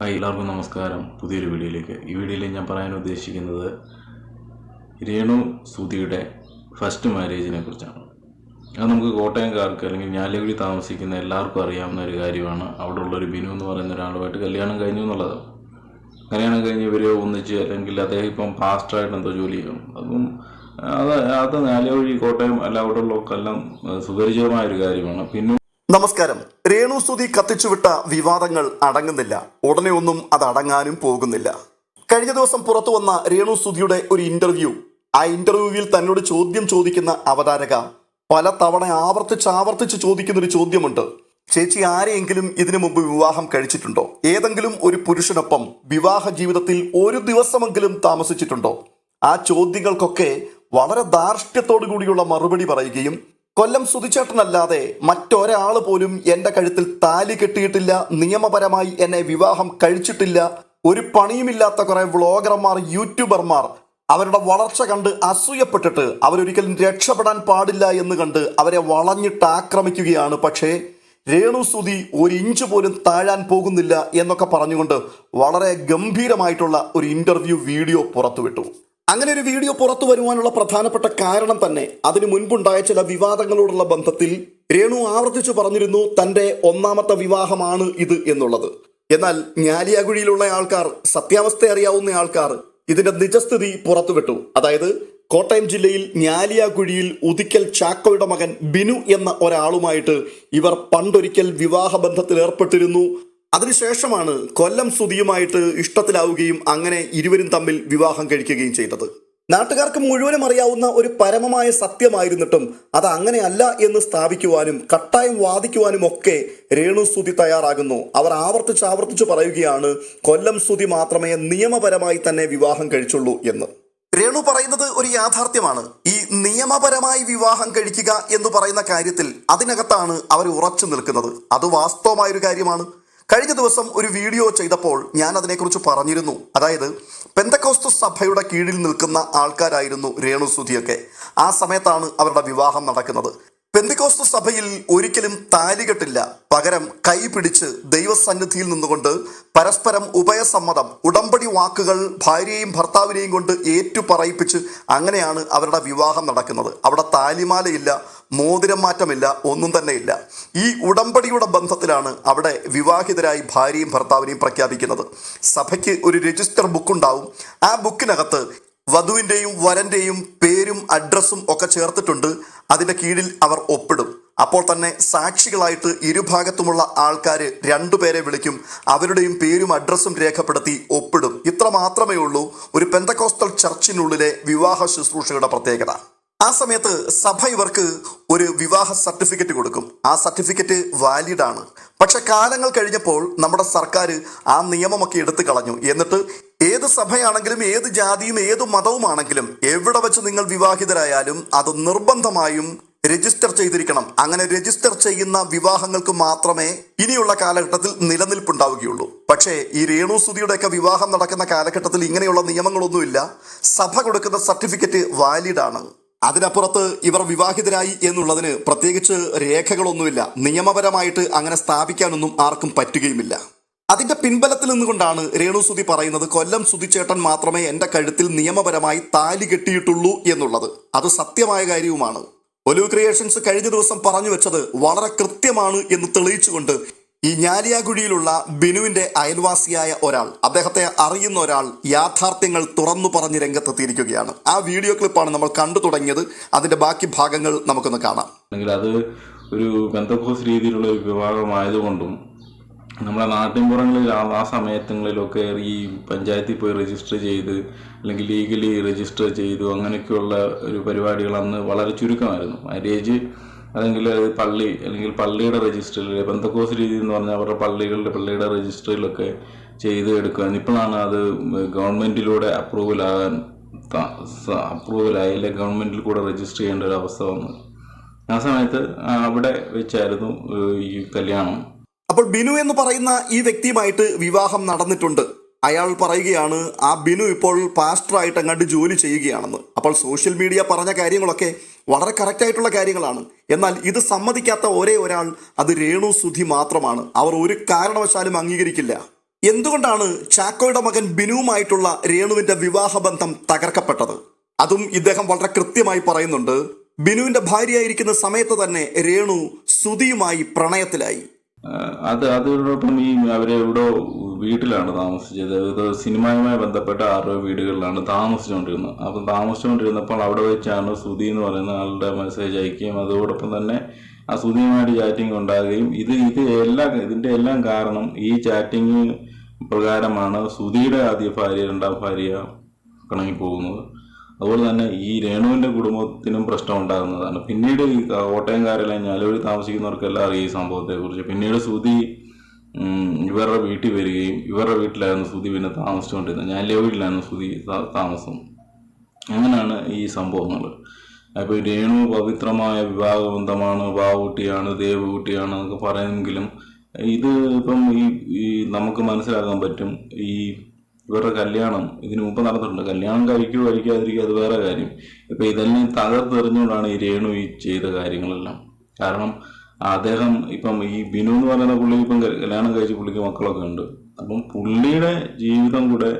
Hi എല്ലാവർക്കും നമസ്കാരം. പുതിയൊരു വീഡിയോയിലേക്ക്. ഈ വീഡിയോയിൽ ഞാൻ പറയാൻ ഉദ്ദേശിക്കുന്നത് രേണു സുധിയുടെ ഫസ്റ്റ് മാരേജിനെ കുറിച്ചാണ്. അത് നമുക്ക് കോട്ടയംകാർക്ക് അല്ലെങ്കിൽ ഞാലക്കുടി താമസിക്കുന്ന എല്ലാവർക്കും അറിയാവുന്ന ഒരു കാര്യമാണ്. അവിടെ ഉള്ളൊരു ബിനു എന്ന് പറയുന്ന ഒരാളുമായിട്ട് കല്യാണം കഴിഞ്ഞു എന്നുള്ളത്. കല്യാണം കഴിഞ്ഞ് ഇവർ ഒന്നിച്ച് അല്ലെങ്കിൽ അദ്ദേഹം ഇപ്പം ഫാസ്റ്റായിട്ട് എന്തോ ജോലി ചെയ്യും അതും അത് അത് ഞാലക്കുടി കോട്ടയം അല്ല അവിടെ ഉള്ളവർക്കെല്ലാം സുപരിചിതമായ ഒരു കാര്യമാണ്. പിന്നെ നമസ്കാരം. രേണു സ്തുതി കത്തിച്ചുവിട്ട വിവാദങ്ങൾ അടങ്ങുന്നില്ല. ഉടനെ ഒന്നും അത് അടങ്ങാനും പോകുന്നില്ല. കഴിഞ്ഞ ദിവസം പുറത്തു വന്ന രേണു സ്തുതിയുടെ ഒരു ഇന്റർവ്യൂ ആ ഇന്റർവ്യൂവിൽ തന്നോട് ചോദ്യം ചോദിക്കുന്ന അവതാരക പല തവണ ആവർത്തിച്ച് ആവർത്തിച്ച് ചോദിക്കുന്ന ഒരു ചോദ്യമുണ്ട്. ചേച്ചി ആരെയെങ്കിലും ഇതിനു മുമ്പ് വിവാഹം കഴിച്ചിട്ടുണ്ടോ? ഏതെങ്കിലും ഒരു പുരുഷനൊപ്പം വിവാഹ ജീവിതത്തിൽ ഒരു ദിവസമെങ്കിലും താമസിച്ചിട്ടുണ്ടോ? ആ ചോദ്യങ്ങൾക്കൊക്കെ വളരെ ധാർഷ്ട്യത്തോടു കൂടിയുള്ള മറുപടി പറയുകയും കൊല്ലം സുതിച്ചേട്ടനല്ലാതെ മറ്റൊരാൾ പോലും എന്റെ കഴുത്തിൽ താലി കെട്ടിയിട്ടില്ല. നിയമപരമായി എന്നെ വിവാഹം കഴിച്ചിട്ടില്ല. ഒരു പണിയുമില്ലാത്ത കുറെ വ്ളോഗർമാർ യൂട്യൂബർമാർ അവരുടെ വളർച്ച കണ്ട് അസൂയപ്പെട്ടിട്ട് അവരൊരിക്കലും രക്ഷപ്പെടാൻ പാടില്ല എന്ന് കണ്ട് അവരെ വളഞ്ഞിട്ട് ആക്രമിക്കുകയാണ്. പക്ഷേ രേണു സുതി ഒരു ഇഞ്ച് പോലും താഴാൻ പോകുന്നില്ല എന്നൊക്കെ പറഞ്ഞുകൊണ്ട് വളരെ ഗംഭീരമായിട്ടുള്ള ഒരു ഇന്റർവ്യൂ വീഡിയോ പുറത്തുവിട്ടു. അങ്ങനെ ഒരു വീഡിയോ പുറത്തു വരുവാനുള്ള പ്രധാനപ്പെട്ട കാരണം തന്നെ അതിനു മുൻപുണ്ടായ ചില വിവാദങ്ങളോടുള്ള ബന്ധത്തിൽ രേണു ആവർത്തിച്ചു പറഞ്ഞിരുന്നു തന്റെ ഒന്നാമത്തെ വിവാഹമാണ് ഇത് എന്നുള്ളത്. എന്നാൽ ഞാലിയാകുഴിയിലുള്ള ആൾക്കാർ സത്യാവസ്ഥ അറിയാവുന്ന ആൾക്കാർ ഇതിന്റെ നിജസ്ഥിതി പുറത്തുവിട്ടു. അതായത് കോട്ടയം ജില്ലയിൽ ഞാലിയാകുഴിയിൽ ഉദിക്കൽ ചാക്കോയുടെ മകൻ ബിനു എന്ന ഒരാളുമായിട്ട് ഇവർ പണ്ടൊരിക്കൽ വിവാഹ ബന്ധത്തിൽ ഏർപ്പെട്ടിരുന്നു. അതിനുശേഷമാണ് കൊല്ലം സ്തുതിയുമായിട്ട് ഇഷ്ടത്തിലാവുകയും അങ്ങനെ ഇരുവരും തമ്മിൽ വിവാഹം കഴിക്കുകയും ചെയ്തത്. നാട്ടുകാർക്ക് മുഴുവനും അറിയാവുന്ന ഒരു പരമമായ സത്യമായിരുന്നിട്ടും അത് അങ്ങനെയല്ല എന്ന് സ്ഥാപിക്കുവാനും കട്ടായം വാദിക്കുവാനും ഒക്കെ രേണു സ്തുതി തയ്യാറാകുന്നു. അവർ ആവർത്തിച്ച് ആവർത്തിച്ച് പറയുകയാണ് കൊല്ലം സ്തുതി മാത്രമേ നിയമപരമായി തന്നെ വിവാഹം കഴിച്ചുള്ളൂ എന്ന്. രേണു പറയുന്നത് ഒരു യാഥാർത്ഥ്യമാണ്. ഈ നിയമപരമായി വിവാഹം കഴിക്കുക എന്ന് പറയുന്ന കാര്യത്തിൽ അതിനകത്താണ് അവർ ഉറച്ചു നിൽക്കുന്നത്. അത് വാസ്തവമായൊരു കാര്യമാണ്. കഴിഞ്ഞ ദിവസം ഒരു വീഡിയോ ചെയ്തപ്പോൾ ഞാൻ അതിനെക്കുറിച്ച് പറഞ്ഞിരുന്നു. അതായത് പെന്തക്കോസ്തു സഭയുടെ കീഴിൽ നിൽക്കുന്ന ആൾക്കാരായിരുന്നു രേണു സുധിയൊക്കെ ആ സമയത്താണ് അവരുടെ വിവാഹം നടക്കുന്നത്. പെന്തിക്കോസ്തു സഭയിൽ ഒരിക്കലും താലികെട്ടില്ല പകരം കൈപിടിച്ച് ദൈവസന്നിധിയിൽ നിന്നുകൊണ്ട് പരസ്പരം ഉഭയസമ്മതം ഉടമ്പടി വാക്കുകൾ ഭാര്യയെയും ഭർത്താവിനെയും കൊണ്ട് ഏറ്റുപറയിപ്പിച്ച് അങ്ങനെയാണ് അവരുടെ വിവാഹം നടക്കുന്നത്. അവിടെ താലിമാലയില്ല മോതിരം മാറ്റമില്ല ഒന്നും തന്നെ ഇല്ല ഈ ഉടമ്പടിയുടെ ബന്ധത്തിലാണ് അവിടെ വിവാഹിതരായി ഭാര്യയും ഭർത്താവിനെയും പ്രഖ്യാപിക്കുന്നത്. സഭയ്ക്ക് ഒരു രജിസ്റ്റർ ബുക്ക് ഉണ്ടാവും ആ ബുക്കിനകത്ത് വധുവിന്റെയും വരന്റെയും പേരും അഡ്രസ്സും ഒക്കെ ചേർത്തിട്ടുണ്ട്. അതിന്റെ കീഴിൽ അവർ ഒപ്പിടും. അപ്പോൾ തന്നെ സാക്ഷികളായിട്ട് ഇരുഭാഗത്തുമുള്ള ആൾക്കാർ രണ്ടുപേരെ വിളിക്കും. അവരുടെയും പേരും അഡ്രസ്സും രേഖപ്പെടുത്തി ഒപ്പിടും. ഇത്ര മാത്രമേ ഉള്ളൂ. ഒരു പെന്തക്കോസ്തൽ ചർച്ചിനുള്ളിലെ വിവാഹ ശുശ്രൂഷയുടെ പ്രത്യേകത. ആ സമയത്ത് സഭ ഇവർക്ക് ഒരു വിവാഹ സർട്ടിഫിക്കറ്റ് കൊടുക്കും. ആ സർട്ടിഫിക്കറ്റ് വാലിഡ് ആണ് പക്ഷെ കാലങ്ങൾ കഴിഞ്ഞപ്പോൾ നമ്മുടെ സർക്കാർ ആ നിയമമൊക്കെ എടുത്തു കളഞ്ഞു. എന്നിട്ട് ഏത് സഭയാണെങ്കിലും ഏത് ജാതിയും ഏത് മതവുമാണെങ്കിലും എവിടെ വെച്ച് നിങ്ങൾ വിവാഹിതരായാലും അത് നിർബന്ധമായും രജിസ്റ്റർ ചെയ്തിരിക്കണം. അങ്ങനെ രജിസ്റ്റർ ചെയ്യുന്ന വിവാഹങ്ങൾക്ക് മാത്രമേ ഇനിയുള്ള കാലഘട്ടത്തിൽ നിലനിൽപ്പുണ്ടാവുകയുള്ളൂ. പക്ഷേ ഈ രേണു സുതിയുടെയൊക്കെ വിവാഹം നടക്കുന്ന കാലഘട്ടത്തിൽ ഇങ്ങനെയുള്ള നിയമങ്ങളൊന്നുമില്ല. സഭ കൊടുക്കുന്ന സർട്ടിഫിക്കറ്റ് വാലിഡ് ആണ് അതിനപ്പുറത്ത് ഇവർ വിവാഹിതരായി എന്നുള്ളതിന് പ്രത്യേകിച്ച് രേഖകളൊന്നുമില്ല. നിയമപരമായിട്ട് അങ്ങനെ സ്ഥാപിക്കാനൊന്നും ആർക്കും പറ്റുകയുമില്ല. അതിന്റെ പിൻബലത്തിൽ നിന്നുകൊണ്ടാണ് രേണു സുധി പറയുന്നത് കൊല്ലം സുതിച്ചേട്ടൻ മാത്രമേ എന്റെ കഴുത്തിൽ നിയമപരമായി താലി കെട്ടിയിട്ടുള്ളൂ എന്നുള്ളത്. അത് സത്യമായ കാര്യവുമാണ്. ഒലിവ് ക്രിയേഷൻസ് കഴിഞ്ഞ ദിവസം പറഞ്ഞു വെച്ചത് വളരെ കൃത്യമാണ് എന്ന് തെളിയിച്ചുകൊണ്ട് ഈ ഞാലിയാകുഴിയിലുള്ള ബിനുവിന്റെ അയൽവാസിയായ ഒരാൾ അദ്ദേഹത്തെ അറിയുന്ന ഒരാൾ യാഥാർത്ഥ്യങ്ങൾ തുറന്നു പറഞ്ഞ് രംഗത്തെത്തിയിരിക്കുകയാണ്. ആ വീഡിയോ ക്ലിപ്പാണ് നമ്മൾ കണ്ടു തുടങ്ങിയത്. അതിന്റെ ബാക്കി ഭാഗങ്ങൾ നമുക്കൊന്ന് കാണാം. അത് ഒരു ബന്ധക്കോസ് രീതിയിലുള്ള ഒരു വിവാഹമായതുകൊണ്ടും നമ്മളെ നാട്ടിൻപുറങ്ങളിൽ ആ സമയത്തുകളിലൊക്കെ ഈ പഞ്ചായത്തിൽ പോയി രജിസ്റ്റർ ചെയ്ത് അല്ലെങ്കിൽ ലീഗലി രജിസ്റ്റർ ചെയ്തു അങ്ങനെയൊക്കെയുള്ള ഒരു പരിപാടികൾ അന്ന് വളരെ ചുരുക്കമായിരുന്നു. മാരേജ് അല്ലെങ്കിൽ പള്ളി അല്ലെങ്കിൽ പള്ളിയുടെ രജിസ്റ്ററിൽ ബന്ധക്കോസ് രീതി എന്ന് പറഞ്ഞാൽ അവരുടെ പള്ളികളുടെ പള്ളിയുടെ രജിസ്റ്ററിലൊക്കെ ചെയ്ത് എടുക്കുക. ഇപ്പോഴാണ് അത് ഗവൺമെന്റിലൂടെ അപ്രൂവൽ അപ്രൂവലായി അല്ലെങ്കിൽ ഗവൺമെന്റിൽ കൂടെ രജിസ്റ്റർ ചെയ്യേണ്ട ഒരു അവസ്ഥ വന്നു. ആ സമയത്ത് അവിടെ വെച്ചായിരുന്നു ഈ കല്യാണം. അപ്പോൾ ബിനു എന്ന് പറയുന്ന ഈ വ്യക്തിയുമായിട്ട് വിവാഹം നടന്നിട്ടുണ്ട്. അയാൾ പറയുകയാണ് ആ ബിനു ഇപ്പോൾ പാസ്റ്ററായിട്ട് അങ്ങോട്ട് ജോലി ചെയ്യുകയാണെന്ന്. അപ്പോൾ സോഷ്യൽ മീഡിയ പറഞ്ഞ കാര്യങ്ങളൊക്കെ വളരെ കറക്റ്റായിട്ടുള്ള കാര്യങ്ങളാണ്. എന്നാൽ ഇത് സമ്മതിക്കാത്ത ഒരേ ഒരാൾ അത് രേണു സുധി മാത്രമാണ്. അവർ ഒരു കാരണവശാലും അംഗീകരിക്കില്ല. എന്തുകൊണ്ടാണ് ചാക്കോയുടെ മകൻ ബിനുവുമായിട്ടുള്ള രേണുവിന്റെ വിവാഹബന്ധം തകർക്കപ്പെട്ടത്? അതും ഇദ്ദേഹം വളരെ കൃത്യമായി പറയുന്നുണ്ട്. ബിനുവിന്റെ ഭാര്യയായിരിക്കുന്ന സമയത്ത് തന്നെ രേണു സുധിയുമായി പ്രണയത്തിലായി. അത് അതോടൊപ്പം ഈ അവരെ ഇവിടെ വീട്ടിലാണ് താമസിച്ചത്. ഇത് സിനിമയുമായി ബന്ധപ്പെട്ട ആറ് വീടുകളിലാണ് താമസിച്ചുകൊണ്ടിരുന്നത്. അപ്പം താമസിച്ചുകൊണ്ടിരുന്നപ്പോൾ അവിടെ വെച്ചാണ് സുധി എന്ന് പറയുന്ന ആളുടെ മെസ്സേജ് അയക്കുകയും അതോടൊപ്പം തന്നെ ആ സുധിയുമായിട്ട് ചാറ്റിംഗ് ഉണ്ടാകുകയും ഇത് ഇത് എല്ലാ ഇതിന്റെ എല്ലാം കാരണം ഈ ചാറ്റിംഗ് പ്രകാരമാണ് സുധിയുടെ ആദ്യ ഭാര്യ രണ്ടാം ഭാര്യ കണങ്ങി പോകുന്നത്. അതുപോലെ തന്നെ ഈ രേണുവിന്റെ കുടുംബത്തിനും പ്രശ്നം ഉണ്ടാകുന്നതാണ്. പിന്നീട് ഈ കോട്ടയംകാരെല്ലാം ഞാലൂരി താമസിക്കുന്നവർക്കെല്ലാം അറിയാം ഈ സംഭവത്തെക്കുറിച്ച്. പിന്നീട് സുധി ഇവരുടെ വീട്ടിൽ വരികയും ഇവരുടെ വീട്ടിലായിരുന്നു സുധി പിന്നെ താമസിച്ചുകൊണ്ടിരുന്നത്. ഞാലിയാവീട്ടിലായിരുന്നു വീട്ടിലായിരുന്നു താ- താമസം. അങ്ങനെയാണ് ഈ സംഭവങ്ങൾ. അപ്പോൾ രേണു പവിത്രമായ വിവാഹബന്ധമാണ് വാവുകുട്ടിയാണ് ദേവകുട്ടിയാണ് എന്നൊക്കെ പറയുമെങ്കിലും ഇത് ഇപ്പം ഈ ഈ നമുക്ക് മനസ്സിലാക്കാൻ പറ്റും ഈ ഇവരുടെ കല്യാണം ഇതിനു മുമ്പ് നടന്നിട്ടുണ്ട്. കല്യാണം കഴിക്കുകയോ കഴിക്കാതിരിക്കുക അത് വേറെ കാര്യം. ഇപ്പം ഇതെല്ലാം തകർത്തെറിഞ്ഞുകൊണ്ടാണ് ഈ രേണു ഈ ചെയ്ത കാര്യങ്ങളെല്ലാം. കാരണം അദ്ദേഹം ഇപ്പം ഈ ബിനു എന്ന് പറയുന്ന പുള്ളി ഇപ്പം കല്യാണം കഴിച്ച് പുള്ളിക്ക് മക്കളൊക്കെ ഉണ്ട്. അപ്പം പുള്ളിയുടെ ജീവിതം കൂടെ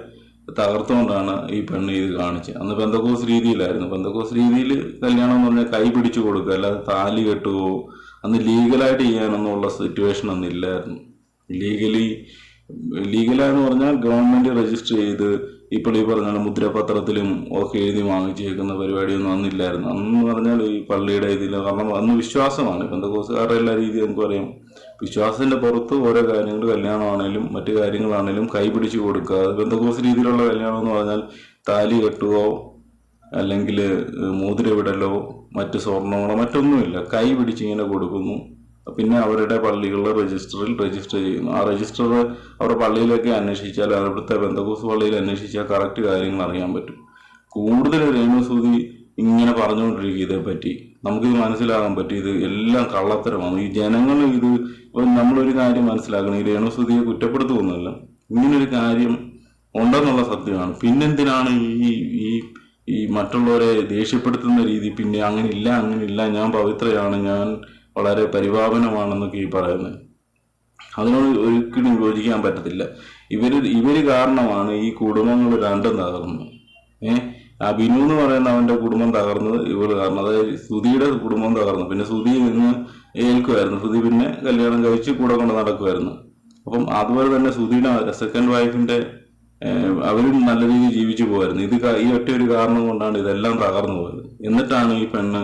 തകർത്തുകൊണ്ടാണ് ഈ പെണ്ണ് ഇത് കാണിച്ചത്. അന്ന് പെന്തക്കോസ് രീതിയിലായിരുന്നു. പെന്തക്കോസ് രീതിയിൽ കല്യാണം എന്ന് പറഞ്ഞാൽ കൈ പിടിച്ചു കൊടുക്കുക അല്ലാതെ താലി കെട്ടുകയോ അന്ന് ലീഗലായിട്ട് ചെയ്യാനൊന്നുള്ള സിറ്റുവേഷൻ ഒന്നും ഇല്ലായിരുന്നു. ലീഗലി ലീഗലായെന്ന് പറഞ്ഞാൽ ഗവൺമെന്റ് രജിസ്റ്റർ ചെയ്ത് ഇപ്പോൾ ഈ പറഞ്ഞ മുദ്രപത്രത്തിലും ഒക്കെ എഴുതി വാങ്ങിച്ചേക്കുന്ന പരിപാടിയൊന്നും അന്നില്ലായിരുന്നു. അന്ന് പറഞ്ഞാൽ ഈ പള്ളിയുടെ ഇതിൽ കാരണം അന്ന് വിശ്വാസമാണ്. പെന്തക്കോസുകാരുടെ എല്ലാ രീതിയും നമുക്ക് പറയാം വിശ്വാസത്തിന്റെ പുറത്ത് ഓരോ കാര്യങ്ങൾ കല്യാണമാണേലും മറ്റു കാര്യങ്ങളാണേലും കൈപിടിച്ച് കൊടുക്കുക. അത് ബന്ധുക്കോസ് രീതിയിലുള്ള കല്യാണം എന്ന് പറഞ്ഞാൽ താലി കെട്ടുകയോ അല്ലെങ്കിൽ മോതിരവിടലോ മറ്റ് സ്വർണങ്ങളോ മറ്റൊന്നുമില്ല. കൈ പിടിച്ചിങ്ങനെ കൊടുക്കുന്നു. പിന്നെ അവരുടെ പള്ളികളുടെ രജിസ്റ്ററിൽ രജിസ്റ്റർ ചെയ്യുന്നു. ആ രജിസ്റ്റർ അവരുടെ പള്ളിയിലൊക്കെ അന്വേഷിച്ചാൽ അവിടുത്തെ ബന്ധകോസ് പള്ളിയിൽ അന്വേഷിച്ചാൽ കറക്റ്റ് കാര്യങ്ങൾ അറിയാൻ പറ്റും. കൂടുതൽ രേണുസൂതി ഇങ്ങനെ പറഞ്ഞുകൊണ്ടിരിക്കും ഇതേപ്പറ്റി നമുക്കിത് മനസ്സിലാകാൻ പറ്റും. ഇത് എല്ലാം കള്ളത്തരമാണ്. ഈ ജനങ്ങൾ ഇത് നമ്മളൊരു കാര്യം മനസ്സിലാക്കണം. ഈ രേണുസൂതിയെ കുറ്റപ്പെടുത്തുമെന്നല്ല ഇങ്ങനൊരു കാര്യം ഉണ്ടെന്നുള്ള സത്യമാണ്. പിന്നെന്തിനാണ് ഈ ഈ ഈ മറ്റുള്ളവരെ ദേഷ്യപ്പെടുത്തുന്ന രീതി? പിന്നെ അങ്ങനെ ഇല്ല അങ്ങനെ ഇല്ല ഞാൻ പവിത്രയാണ് ഞാൻ വളരെ പരിപാവനമാണെന്നൊക്കെ ഈ പറയുന്നത്. അതിനോട് ഒരിക്കലും യോജിക്കാൻ പറ്റത്തില്ല. ഇവർ ഇവർ കാരണമാണ് ഈ കുടുംബങ്ങൾ രണ്ടും തകർന്നത്. ഏഹ് ആ ബിനു എന്ന് പറയുന്ന അവന്റെ കുടുംബം തകർന്നത് ഇവർ കാരണം. അതായത് സുധിയുടെ കുടുംബം തകർന്നു. പിന്നെ സുധി ഇന്ന് ഏൽക്കുമായിരുന്നു സുധി പിന്നെ കല്യാണം കഴിച്ച് കൂടെ കൊണ്ട് നടക്കുമായിരുന്നു അപ്പം അതുപോലെ തന്നെ സുധിയുടെ സെക്കൻഡ് വൈഫിന്റെ അവരും നല്ല രീതിയിൽ ജീവിച്ചു പോകായിരുന്നു ഇത് ഈ ഒറ്റ ഒരു കാരണം കൊണ്ടാണ് ഇതെല്ലാം തകർന്നു പോയത്. എന്നിട്ടാണ് ഈ പെണ്ണ്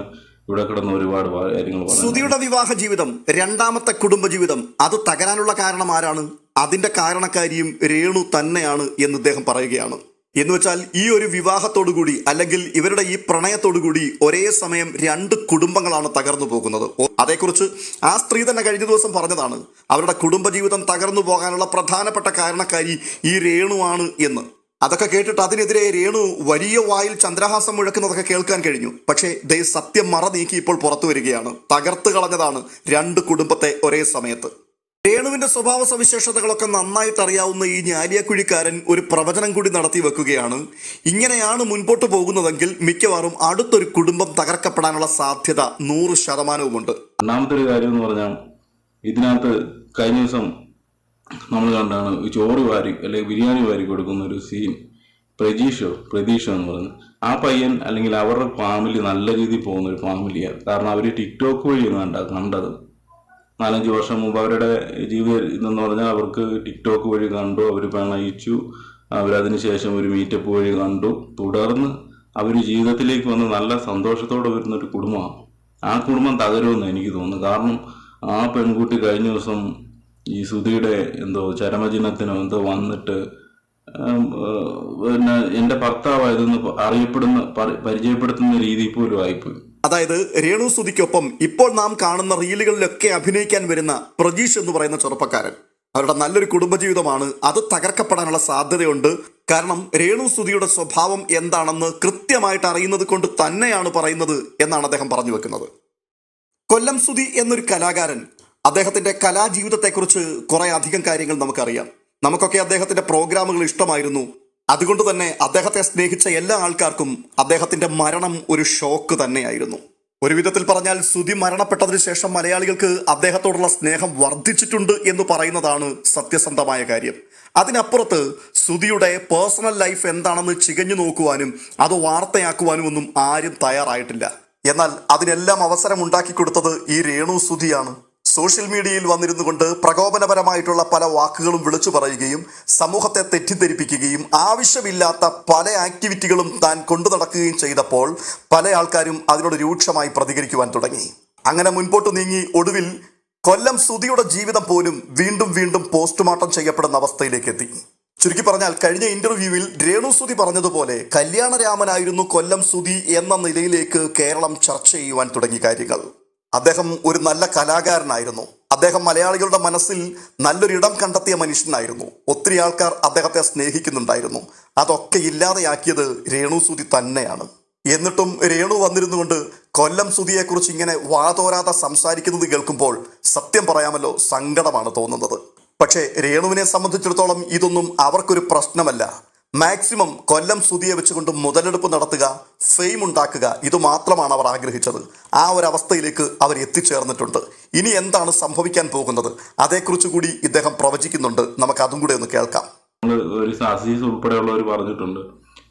ഇവിടെ കിടന്ന് ഒരുപാട് കാര്യങ്ങൾ സുധിയുടെ വിവാഹ ജീവിതം രണ്ടാമത്തെ കുടുംബജീവിതം അത് തകരാനുള്ള കാരണം ആരാണ്? അതിന്റെ കാരണക്കാരിയും രേണു തന്നെയാണ് എന്ന് അദ്ദേഹം പറയുകയാണ്. എന്ന് വെച്ചാൽ ഈ ഒരു വിവാഹത്തോടുകൂടി അല്ലെങ്കിൽ ഇവരുടെ ഈ പ്രണയത്തോടുകൂടി ഒരേ സമയം രണ്ട് കുടുംബങ്ങളാണ് തകർന്നു പോകുന്നത്. അതേക്കുറിച്ച് ആ സ്ത്രീ തന്നെ കഴിഞ്ഞ ദിവസം പറഞ്ഞതാണ്. അവരുടെ കുടുംബജീവിതം തകർന്നു പോകാനുള്ള പ്രധാനപ്പെട്ട കാരണക്കാരി ഈ രേണുവാണ് എന്ന്. അതൊക്കെ കേട്ടിട്ട് അതിനെതിരെ രേണു വലിയ വായിൽ ചന്ദ്രഹാസം മുഴക്കുന്നതൊക്കെ കേൾക്കാൻ കഴിഞ്ഞു. പക്ഷേ ദേ സത്യം മറ നീക്കി ഇപ്പോൾ പുറത്തു വരികയാണ്. തകർത്ത് കളഞ്ഞതാണ് രണ്ട് കുടുംബത്തെ ഒരേ സമയത്ത്. രേണുവിന്റെ സ്വഭാവ സവിശേഷതകളൊക്കെ നന്നായിട്ട് അറിയാവുന്ന ഈ ഞാലിയക്കുഴിക്കാരൻ ഒരു പ്രവചനം കൂടി നടത്തി വെക്കുകയാണ്. ഇങ്ങനെയാണ് മുൻപോട്ട് പോകുന്നതെങ്കിൽ മിക്കവാറും അടുത്തൊരു കുടുംബം തകർക്കപ്പെടാനുള്ള സാധ്യത നൂറ് ശതമാനവുമുണ്ട്. രണ്ടാമത്തെ ഒരു കാര്യം എന്ന് പറഞ്ഞാൽ ഇതിനകത്ത് കഴിഞ്ഞ ദിവസം നമ്മൾ കണ്ടാണ് ചോറ് വാരി അല്ലെങ്കിൽ ബിരിയാണി വാരി കൊടുക്കുന്ന ഒരു സീൻ പ്രജീഷോ പ്രതീഷോ എന്ന് പറയുന്നത്. ആ പയ്യൻ അല്ലെങ്കിൽ അവരുടെ ഫാമിലി നല്ല രീതിയിൽ പോകുന്ന ഒരു ഫാമിലിയാണ് കാരണം അവർ ടിക്ടോക്ക് വഴിയാണ് കണ്ട കണ്ടത്. നാലഞ്ച് വർഷം മുമ്പ് അവരുടെ ജീവിത ഇതെന്ന് പറഞ്ഞാൽ അവർക്ക് ടിക്ടോക്ക് വഴി കണ്ടു അവർ പ്രണയിച്ചു. അവരതിന് ശേഷം ഒരു മീറ്റപ്പ് വഴി കണ്ടു. തുടർന്ന് അവർ ജീവിതത്തിലേക്ക് വന്ന് നല്ല സന്തോഷത്തോടെ വരുന്ന ഒരു കുടുംബമാണ്. ആ കുടുംബം തകരുമെന്ന് എനിക്ക് തോന്നുന്നു. കാരണം ആ പെൺകുട്ടി കഴിഞ്ഞ ദിവസം ഈ സുധിയുടെ എന്തോ ചരമചിഹ്നത്തിനോ എന്തോ വന്നിട്ട് പിന്നെ എന്റെ ഭർത്താവായതെന്ന് അറിയപ്പെടുന്ന പരിചയപ്പെടുത്തുന്ന രീതി പോലും ആയിപ്പോയി. അതായത് രേണു സുധിക്കൊപ്പം ഇപ്പോൾ നാം കാണുന്ന റീലുകളിലൊക്കെ അഭിനയിക്കാൻ വരുന്ന പ്രജീഷ് എന്ന് പറയുന്ന ചെറുപ്പക്കാരൻ. അവരുടെ നല്ലൊരു കുടുംബജീവിതമാണ്. അത് തകർക്കപ്പെടാനുള്ള സാധ്യതയുണ്ട്. കാരണം രേണു സുധിയുടെ സ്വഭാവം എന്താണെന്ന് കൃത്യമായിട്ട് അറിയുന്നത് കൊണ്ട് തന്നെയാണ് പറയുന്നത് എന്നാണ് അദ്ദേഹം പറഞ്ഞു വെക്കുന്നത്. കൊല്ലം സുധി എന്നൊരു കലാകാരൻ അദ്ദേഹത്തിന്റെ കലാജീവിതത്തെക്കുറിച്ച് കുറെ അധികം കാര്യങ്ങൾ നമുക്കറിയാം. നമുക്കൊക്കെ അദ്ദേഹത്തിന്റെ പ്രോഗ്രാമുകൾ ഇഷ്ടമായിരുന്നു. അതുകൊണ്ട് തന്നെ അദ്ദേഹത്തെ സ്നേഹിച്ച എല്ലാ ആൾക്കാർക്കും അദ്ദേഹത്തിന്റെ മരണം ഒരു ഷോക്ക് തന്നെയായിരുന്നു. ഒരു വിധത്തിൽ പറഞ്ഞാൽ സുധി മരണപ്പെട്ടതിന് ശേഷം മലയാളികൾക്ക് അദ്ദേഹത്തോടുള്ള സ്നേഹം വർദ്ധിച്ചിട്ടുണ്ട് എന്ന് പറയുന്നതാണ് സത്യസന്ധമായ കാര്യം. അതിനപ്പുറത്ത് സുധിയുടെ പേഴ്സണൽ ലൈഫ് എന്താണെന്ന് ചികഞ്ഞു നോക്കുവാനും അത് വാർത്തയാക്കുവാനും ഒന്നും ആരും തയ്യാറായിട്ടില്ല. എന്നാൽ അതിനെല്ലാം അവസരം ഉണ്ടാക്കി കൊടുത്തത് ഈ രേണു സുധിയാണ്. സോഷ്യൽ മീഡിയയിൽ വന്നിരുന്നു കൊണ്ട് പ്രകോപനപരമായിട്ടുള്ള പല വാക്കുകളും വിളിച്ചു പറയുകയും സമൂഹത്തെ തെറ്റിദ്ധരിപ്പിക്കുകയും ആവശ്യമില്ലാത്ത പല ആക്ടിവിറ്റികളും താൻ കൊണ്ടു നടക്കുകയും ചെയ്തപ്പോൾ പല ആൾക്കാരും അതിനോട് രൂക്ഷമായി പ്രതികരിക്കുവാൻ തുടങ്ങി. അങ്ങനെ മുൻപോട്ട് നീങ്ങി ഒടുവിൽ കൊല്ലം സുധിയുടെ ജീവിതം പോലും വീണ്ടും വീണ്ടും പോസ്റ്റ്മോർട്ടം ചെയ്യപ്പെടുന്ന അവസ്ഥയിലേക്ക് എത്തി. ചുരുക്കി പറഞ്ഞാൽ കഴിഞ്ഞ ഇന്റർവ്യൂവിൽ രേണു സുതി പറഞ്ഞതുപോലെ കല്യാണരാമനായിരുന്നു കൊല്ലം സുതി എന്ന നിലയിലേക്ക് കേരളം ചർച്ച ചെയ്യുവാൻ തുടങ്ങി കാര്യങ്ങൾ. അദ്ദേഹം ഒരു നല്ല കലാകാരനായിരുന്നു. അദ്ദേഹം മലയാളികളുടെ മനസ്സിൽ നല്ലൊരിടം കണ്ടെത്തിയ മനുഷ്യനായിരുന്നു. ഒത്തിരി ആൾക്കാർ അദ്ദേഹത്തെ സ്നേഹിക്കുന്നുണ്ടായിരുന്നു. അതൊക്കെ ഇല്ലാതെയാക്കിയത് രേണു സുതി തന്നെയാണ്. എന്നിട്ടും രേണു വന്നിരുന്നുകൊണ്ട് കൊല്ലം സുതിയെക്കുറിച്ച് ഇങ്ങനെ വാതോരാതെ സംസാരിക്കുന്നത് കേൾക്കുമ്പോൾ സത്യം പറയാമല്ലോ സങ്കടമാണ് തോന്നുന്നത്. പക്ഷേ രേണുവിനെ സംബന്ധിച്ചിടത്തോളം ഇതൊന്നും അവർക്കൊരു പ്രശ്നമല്ല. മാക്സിമം കൊല്ലം സ്തുതിയെ വെച്ചുകൊണ്ട് മുതലെടുപ്പ് നടത്തുക ഫെയിം ഉണ്ടാക്കുക ഇത് മാത്രമാണ് അവർ ആഗ്രഹിച്ചത്. ആ ഒരു അവസ്ഥയിലേക്ക് അവർ എത്തിച്ചേർന്നിട്ടുണ്ട്. ഇനി എന്താണ് സംഭവിക്കാൻ പോകുന്നത്? അതേക്കുറിച്ച് കൂടി ഇദ്ദേഹം പ്രവചിക്കുന്നുണ്ട്. നമുക്ക് അതും കൂടി ഒന്ന് കേൾക്കാം. ഒരു സാസീസ് ഉൾപ്പെടെയുള്ളവർ പറഞ്ഞിട്ടുണ്ട്.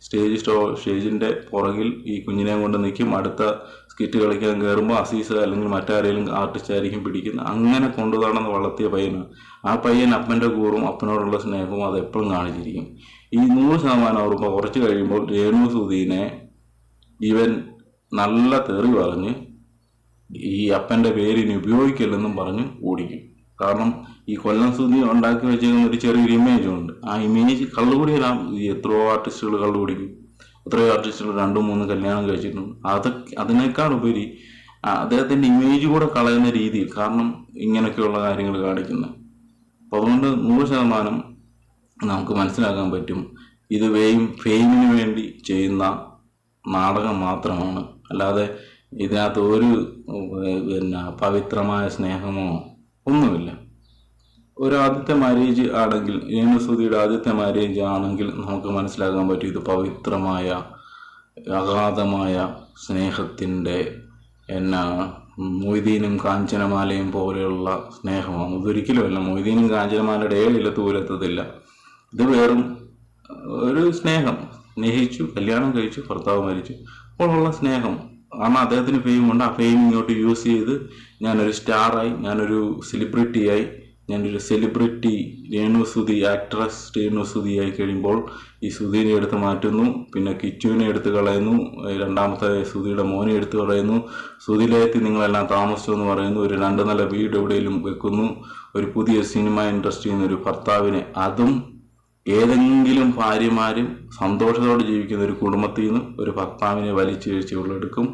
സ്റ്റേജ് സ്റ്റോ സ്റ്റേജിന്റെ പുറകിൽ ഈ കുഞ്ഞിനെ കൊണ്ട് നിൽക്കും അടുത്ത സ്കിറ്റ് കളിക്കാൻ കയറുമ്പോൾ അസീസ് അല്ലെങ്കിൽ മറ്റാരെങ്കിലും ആർട്ടിസ്റ്റ് ആയിരിക്കും പിടിക്കുന്നത് അങ്ങനെ കൊണ്ടു വളർത്തിയ പയ്യനാണ് ആ പയ്യൻ അപ്പന്റെ കൂറും അപ്പനോടുള്ള സ്നേഹവും അത് എപ്പോഴും കാണിച്ചിരിക്കും. ഈ നൂറ് ശതമാനം ഉറപ്പ് കുറച്ച് കഴിയുമ്പോൾ രേണു സുധീനെ ഇവൻ നല്ല തെറി പറഞ്ഞ് ഈ അപ്പന്റെ പേരിന് ഉപയോഗിക്കില്ലെന്നും പറഞ്ഞ് ഓടിക്കും. കാരണം ഈ കൊല്ലം സുധി ഉണ്ടാക്കി വെച്ചിരിക്കുന്ന ഒരു ചെറിയൊരു ഇമേജ് ഉണ്ട്. ആ ഇമേജ് കള്ളുകൂടിയെല്ലാം ഈ എത്രയോ ആർട്ടിസ്റ്റുകൾ കള്ളുകൂടിക്കും. എത്രയോ ആർട്ടിസ്റ്റുകൾ രണ്ടും മൂന്നും കല്യാണം കഴിച്ചിട്ടുണ്ട്. അതൊക്കെ അതിനേക്കാൾ ഉപരി അദ്ദേഹത്തിന്റെ ഇമേജ് കൂടെ കളയുന്ന രീതിയിൽ കാരണം ഇങ്ങനെയൊക്കെയുള്ള കാര്യങ്ങൾ കാണിക്കുന്നത് അപ്പോൾ അതുകൊണ്ട് നൂറ് ശതമാനം നമുക്ക് മനസ്സിലാക്കാൻ പറ്റും. ഇത് വെയും ഫെയിമിന് വേണ്ടി ചെയ്യുന്ന നാടകം മാത്രമാണ്. അല്ലാതെ ഇതിനകത്ത് ഒരു പിന്നെ പവിത്രമായ സ്നേഹമോ ഒന്നുമില്ല. ഒരു ആദ്യത്തെ മാരേജ് ആണെങ്കിൽ രേണുസുതിയുടെ ആദ്യത്തെ മാരേജ് ആണെങ്കിൽ നമുക്ക് മനസ്സിലാക്കാൻ പറ്റും ഇത് പവിത്രമായ അഗാധമായ സ്നേഹത്തിന്റെ എന്നാ മൊയ്തീനും കാഞ്ചനമാലയും പോലെയുള്ള സ്നേഹമാണ്. ഇതൊരിക്കലുമല്ല മൊയ്തീനും കാഞ്ചനമാലയുടെ ഏഴിലെത്തൂലെത്തത്തില്ല ഇത് വേറും ഒരു സ്നേഹം. സ്നേഹിച്ചു കല്യാണം കഴിച്ചു ഭർത്താവ് മരിച്ചു. അപ്പോഴുള്ള സ്നേഹം. കാരണം അദ്ദേഹത്തിന് ഫെയിം ഉണ്ട്. ആ ഫെയിം ഇങ്ങോട്ട് യൂസ് ചെയ്ത് ഞാനൊരു സ്റ്റാറായി ഞാനൊരു സെലിബ്രിറ്റിയായി ഞാനൊരു സെലിബ്രിറ്റി രേണുസുതി ആക്ട്രസ് രേണുസുതി ആയി കഴിയുമ്പോൾ ഈ സുധീനെ എടുത്ത് മാറ്റുന്നു. പിന്നെ കിച്ചുവിനെ എടുത്ത് കളയുന്നു. രണ്ടാമത്തെ സുധിയുടെ മോനെ എടുത്ത് കളയുന്നു. സുധിലയത്തിൽ നിങ്ങളെല്ലാം താമസിച്ചു എന്ന് പറയുന്നു. ഒരു രണ്ട് നല്ല വീട് എവിടെയെങ്കിലും വെക്കുന്നു. ഒരു പുതിയ സിനിമ ഇൻഡസ്ട്രിയിൽ നിന്ന് ഒരു ഭർത്താവിനെ. അതും ഏതെങ്കിലും ഭാര്യമാരും സന്തോഷത്തോടെ ജീവിക്കുന്ന ഒരു കുടുംബത്തിൽ നിന്ന് ഒരു ഭർത്താവിനെ വലിച്ചു വീഴ്ച ഉള്ളെടുക്കും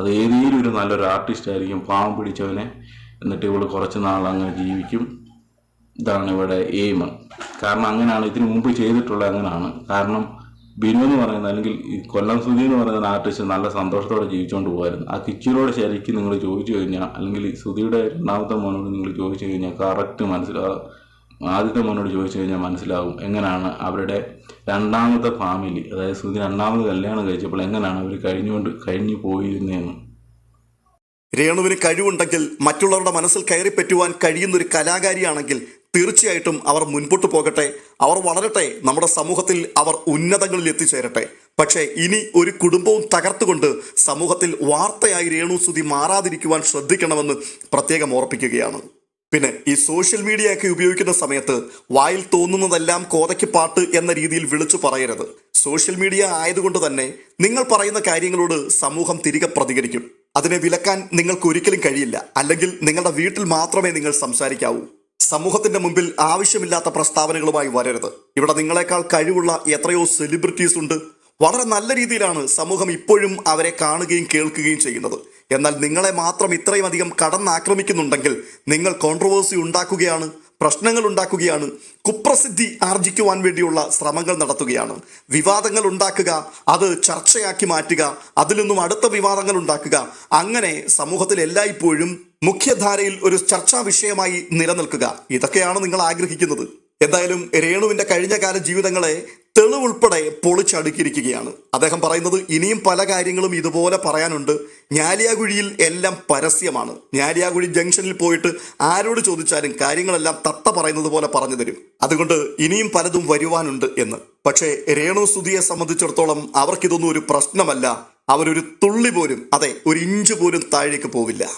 അത് ഏതെങ്കിലും ഒരു നല്ലൊരു ആർട്ടിസ്റ്റ് ആയിരിക്കും പാവം പിടിച്ചവനെ. എന്നിട്ട് ഇവൾ കുറച്ച് നാൾ അങ്ങനെ ജീവിക്കും. ഇതാണ് ഇവിടെ എയിം കാരണം അങ്ങനെയാണ് ഇതിനു മുമ്പ് ചെയ്തിട്ടുള്ളത് അങ്ങനെയാണ്. കാരണം ബിനു എന്ന് പറയുന്നത് അല്ലെങ്കിൽ ഈ കൊല്ലം സുധി എന്ന് പറയുന്ന ആർട്ടിസ്റ്റ് നല്ല സന്തോഷത്തോടെ ജീവിച്ചുകൊണ്ട് പോകുമായിരുന്നു ആ കിച്ചിനോട് ശരിക്കും നിങ്ങൾ ചോദിച്ചു കഴിഞ്ഞാൽ അല്ലെങ്കിൽ സുധിയുടെ രണ്ടാമത്തെ മോനോട് നിങ്ങൾ ചോദിച്ചു കഴിഞ്ഞാൽ കറക്റ്റ് മനസ്സിലാവും. ആദ്യത്തെ മോനോട് ചോദിച്ചു കഴിഞ്ഞാൽ മനസ്സിലാവും എങ്ങനെയാണ് അവരുടെ രണ്ടാമത്തെ ഫാമിലി അതായത് സുധി രണ്ടാമത് കല്യാണം കഴിച്ചപ്പോൾ എങ്ങനെയാണ് അവർ കഴിഞ്ഞുകൊണ്ട് കഴിഞ്ഞു പോയിരുന്നതെന്ന് രേണുവിന് കഴിവുണ്ടെങ്കിൽ മറ്റുള്ളവരുടെ മനസ്സിൽ കയറി പറ്റുവാൻ കഴിയുന്ന ഒരു കലാകാരിയാണെങ്കിൽ തീർച്ചയായിട്ടും അവർ മുൻപോട്ട് പോകട്ടെ. അവർ വളരട്ടെ നമ്മുടെ സമൂഹത്തിൽ അവർ ഉന്നതങ്ങളിൽ എത്തിച്ചേരട്ടെ. പക്ഷേ ഇനി ഒരു കുടുംബവും തകർത്തുകൊണ്ട് സമൂഹത്തിൽ വാർത്തയായി രേണു സുതി മാറാതിരിക്കുവാൻ ശ്രദ്ധിക്കണമെന്ന് പ്രത്യേകം ഓർപ്പിക്കുകയാണ്. പിന്നെ ഈ സോഷ്യൽ മീഡിയ ഒക്കെ ഉപയോഗിക്കുന്ന സമയത്ത് വായിൽ തോന്നുന്നതെല്ലാം കോതയ്ക്ക് പാട്ട് എന്ന രീതിയിൽ വിളിച്ചു പറയരുത്. സോഷ്യൽ മീഡിയ ആയതുകൊണ്ട് തന്നെ നിങ്ങൾ പറയുന്ന കാര്യങ്ങളോട് സമൂഹം തിരികെ പ്രതികരിക്കും. അതിനെ വിലക്കാൻ നിങ്ങൾക്ക് ഒരിക്കലും കഴിയില്ല. അല്ലെങ്കിൽ നിങ്ങളുടെ വീട്ടിൽ മാത്രമേ നിങ്ങൾ സംസാരിക്കാവൂ. സമൂഹത്തിന്റെ മുമ്പിൽ ആവശ്യമില്ലാത്ത പ്രസ്താവനകളുമായി വരരുത്. ഇവിടെ നിങ്ങളെക്കാൾ കഴിവുള്ള എത്രയോ സെലിബ്രിറ്റീസ് ഉണ്ട്. വളരെ നല്ല രീതിയിലാണ് സമൂഹം ഇപ്പോഴും അവരെ കാണുകയും കേൾക്കുകയും ചെയ്യുന്നത്. എന്നാൽ നിങ്ങളെ മാത്രം ഇത്രയും അധികം കടന്നാക്രമിക്കുന്നുണ്ടെങ്കിൽ നിങ്ങൾ കോൺട്രവേഴ്സി ഉണ്ടാക്കുകയാണ് പ്രശ്നങ്ങൾ ഉണ്ടാക്കുകയാണ് കുപ്രസിദ്ധി ആർജിക്കുവാൻ വേണ്ടിയുള്ള ശ്രമങ്ങൾ നടത്തുകയാണ്. വിവാദങ്ങൾ ഉണ്ടാക്കുക അത് ചർച്ചയാക്കി മാറ്റുക അതിൽ നിന്നും അടുത്ത വിവാദങ്ങൾ ഉണ്ടാക്കുക. അങ്ങനെ സമൂഹത്തിൽ എല്ലായ്പ്പോഴും മുഖ്യധാരയിൽ ഒരു ചർച്ചാ വിഷയമായി നിലനിൽക്കുക. ഇതൊക്കെയാണ് നിങ്ങൾ ആഗ്രഹിക്കുന്നത്. എന്തായാലും രേണുവിന്റെ കഴിഞ്ഞകാല ജീവിതങ്ങളെ തെളിവുൾപ്പെടെ പൊളിച്ചടുക്കിയിരിക്കുകയാണ്. അദ്ദേഹം പറയുന്നത് ഇനിയും പല കാര്യങ്ങളും ഇതുപോലെ പറയാനുണ്ട്. ഞാലിയാകുഴിയിൽ എല്ലാം പരസ്യമാണ്. ഞാലിയാകുഴി ജംഗ്ഷനിൽ പോയിട്ട് ആരോട് ചോദിച്ചാലും കാര്യങ്ങളെല്ലാം തത്ത പറയുന്നത് പോലെ പറഞ്ഞു തരും. അതുകൊണ്ട് ഇനിയും പലതും വരുവാനുണ്ട് എന്ന്. പക്ഷേ രേണു സുധിയെ സംബന്ധിച്ചിടത്തോളം അവർക്കിതൊന്നും ഒരു പ്രശ്നമല്ല. അവരൊരു തുള്ളി പോലും അതെ ഒരു ഇഞ്ച് പോലും താഴേക്ക് പോവില്ല.